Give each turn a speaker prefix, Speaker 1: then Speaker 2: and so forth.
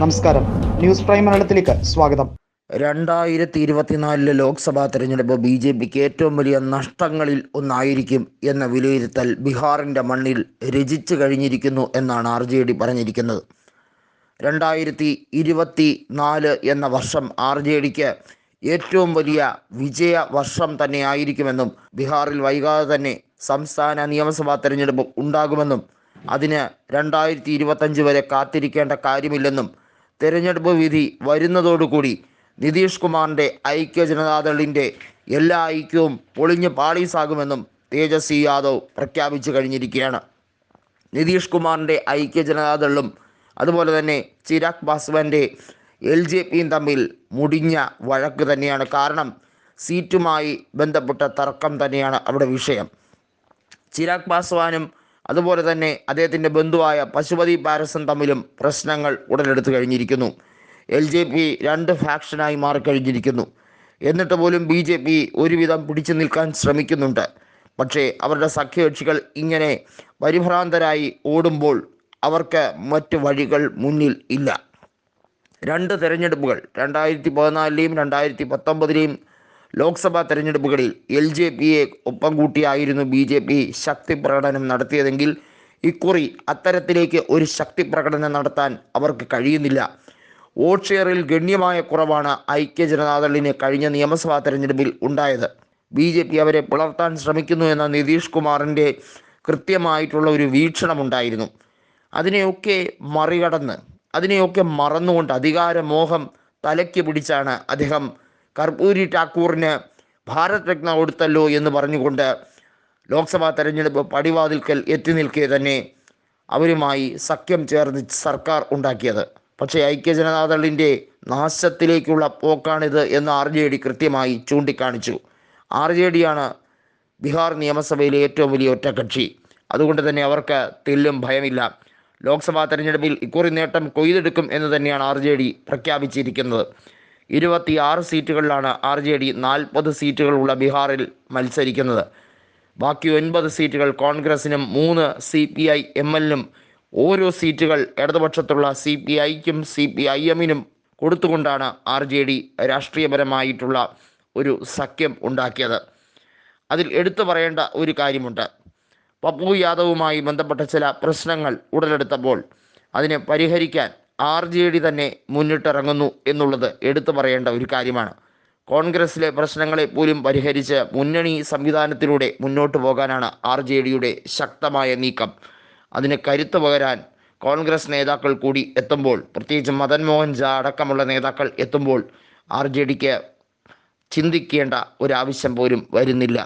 Speaker 1: നമസ്കാരം. News prime മലയാളത്തിലേക്ക് സ്വാഗതം.
Speaker 2: രണ്ടായിരത്തി ഇരുപത്തിനാലിലെ ലോക്സഭാ തെരഞ്ഞെടുപ്പ് ബി ജെ പിക്ക് ഏറ്റവും വലിയ നഷ്ടങ്ങളിൽ ഒന്നായിരിക്കും എന്ന വിലയിരുത്തൽ ബീഹാറിന്റെ മണ്ണിൽ രചിച്ചു കഴിഞ്ഞിരിക്കുന്നു എന്നാണ് ആർ ജെ ഡി പറഞ്ഞിരിക്കുന്നത്. രണ്ടായിരത്തി ഇരുപത്തി നാല് എന്ന വർഷം ആർ ജെ ഡിക്ക് ഏറ്റവും വലിയ വിജയ വർഷം തന്നെ ആയിരിക്കുമെന്നും ബീഹാറിൽ വൈകാതെ തന്നെ സംസ്ഥാന നിയമസഭാ തെരഞ്ഞെടുപ്പ് ഉണ്ടാകുമെന്നും അതിന് രണ്ടായിരത്തി ഇരുപത്തഞ്ച് വരെ കാത്തിരിക്കേണ്ട കാര്യമില്ലെന്നും തെരഞ്ഞെടുപ്പ് വിധി വരുന്നതോടുകൂടി നിതീഷ് കുമാറിന്റെ ഐക്യ ജനതാദളിന്റെ എല്ലാ ഐക്യവും പൊളിഞ്ഞ് പാളീസാകുമെന്നും തേജസ്വി യാദവ് പ്രഖ്യാപിച്ചു കഴിഞ്ഞിരിക്കുകയാണ്. നിതീഷ് കുമാറിന്റെ ഐക്യ ജനതാദളും അതുപോലെ തന്നെ ചിരാഗ് പാസ്വാന്റെ എൽ ജെ പിയും തമ്മിൽ മുടിഞ്ഞ വഴക്ക് തന്നെയാണ്. കാരണം സീറ്റുമായി ബന്ധപ്പെട്ട തർക്കം തന്നെയാണ് അവിടെ വിഷയം. ചിരാഗ് പാസ്വാനും അതുപോലെ തന്നെ അദ്ദേഹത്തിന്റെ ബന്ധുവായ പശുപതി പാരസൻ തമ്മിലും പ്രശ്നങ്ങൾ ഉടലെടുത്തു കഴിഞ്ഞിരിക്കുന്നു. എൽ ജെ പി രണ്ട് ഫാക്ഷനായി മാറിക്കഴിഞ്ഞിരിക്കുന്നു. എന്നിട്ട് പോലും ബി ജെ പി ഒരുവിധം പിടിച്ചു നിൽക്കാൻ ശ്രമിക്കുന്നുണ്ട്. പക്ഷേ അവരുടെ സഖ്യകക്ഷികൾ ഇങ്ങനെ പരിഭ്രാന്തരായി ഓടുമ്പോൾ അവർക്ക് മറ്റ് വഴികൾ മുന്നിൽ ഇല്ല. രണ്ട് തെരഞ്ഞെടുപ്പുകൾ രണ്ടായിരത്തി പതിനാലിലെയും രണ്ടായിരത്തി പത്തൊമ്പതിലെയും ലോക്സഭാ തെരഞ്ഞെടുപ്പുകളിൽ എൽ ജെ പിയെ ഒപ്പം കൂട്ടിയായിരുന്നു ബി ജെ പി ശക്തി പ്രകടനം നടത്തിയതെങ്കിൽ ഇക്കുറി അത്തരത്തിലേക്ക് ഒരു ശക്തി പ്രകടനം നടത്താൻ അവർക്ക് കഴിയുന്നില്ല. വോട്ട് ഷെയറിൽ ഗണ്യമായ കുറവാണ് ഐക്യ ജനതാദളിന് കഴിഞ്ഞ നിയമസഭാ തെരഞ്ഞെടുപ്പിൽ ഉണ്ടായത്. ബി ജെ പി അവരെ പുലർത്താൻ ശ്രമിക്കുന്നു എന്ന നിതീഷ് കുമാറിന്റെ കൃത്യമായിട്ടുള്ള ഒരു വീക്ഷണമുണ്ടായിരുന്നു. അതിനെയൊക്കെ മറികടന്ന് അതിനെയൊക്കെ മറന്നുകൊണ്ട് അധികാരമോഹം തലയ്ക്ക് പിടിച്ചാണ് അദ്ദേഹം കർപ്പൂരി ഠാക്കൂറിന് ഭാരത് രത്ന കൊടുത്തല്ലോ എന്ന് പറഞ്ഞുകൊണ്ട് ലോക്സഭാ തെരഞ്ഞെടുപ്പ് പടിവാതിൽക്കൽ എത്തി നിൽക്കെ തന്നെ അവരുമായി സഖ്യം ചേർന്ന് സർക്കാർ ഉണ്ടാക്കിയത്. പക്ഷേ ഐക്യ ജനതാദളിന്റെ നാശത്തിലേക്കുള്ള പോക്കാണിത് എന്ന് ആർ ജെ ഡി കൃത്യമായി ചൂണ്ടിക്കാണിച്ചു. ആർ ജെ ഡിയാണ് ബീഹാർ നിയമസഭയിലെ ഏറ്റവും വലിയ ഒറ്റക്കക്ഷി അതുകൊണ്ട് തന്നെ അവർക്ക് തെല്ലും ഭയമില്ല. ലോക്സഭാ തെരഞ്ഞെടുപ്പിൽ ഇക്കുറി നേട്ടം കൊയ്തെടുക്കും എന്ന് തന്നെയാണ് ആർ പ്രഖ്യാപിച്ചിരിക്കുന്നത്. ഇരുപത്തിയാറ് സീറ്റുകളിലാണ് ആർ ജെ ഡി നാൽപ്പത് സീറ്റുകളുള്ള ബീഹാറിൽ മത്സരിക്കുന്നത്. ബാക്കി ഒൻപത് സീറ്റുകൾ കോൺഗ്രസിനും മൂന്ന് സി പി ഐ എം എല്ലിനും ഓരോ സീറ്റുകൾ ഇടതുപക്ഷത്തുള്ള സി പി ഐക്കും സി പി ഐ എമ്മിനും കൊടുത്തുകൊണ്ടാണ് ആർ ജെ ഡി രാഷ്ട്രീയപരമായിട്ടുള്ള ഒരു സഖ്യം ഉണ്ടാക്കിയത്. അതിൽ എടുത്തു പറയേണ്ട ഒരു കാര്യമുണ്ട്. പപ്പു യാദവുമായി ബന്ധപ്പെട്ട ചില പ്രശ്നങ്ങൾ ഉടലെടുത്തപ്പോൾ അതിനെ പരിഹരിക്കാൻ ആർ ജെ ഡി തന്നെ മുന്നിട്ടിറങ്ങുന്നു എന്നുള്ളത് എടുത്തു പറയേണ്ട ഒരു കാര്യമാണ്. കോൺഗ്രസിലെ പ്രശ്നങ്ങളെ പോലും പരിഹരിച്ച് മുന്നണി സംവിധാനത്തിലൂടെ മുന്നോട്ട് പോകാനാണ് ആർ ജെ ഡിയുടെ ശക്തമായ നീക്കം. അതിന് കരുത്ത് പകരാൻ കോൺഗ്രസ് നേതാക്കൾ കൂടി എത്തുമ്പോൾ പ്രത്യേകിച്ച് മദൻ മോഹൻ ജാ അടക്കമുള്ള നേതാക്കൾ എത്തുമ്പോൾ ആർ ജെ ഡിക്ക് ചിന്തിക്കേണ്ട ഒരാവശ്യം പോലും വരുന്നില്ല.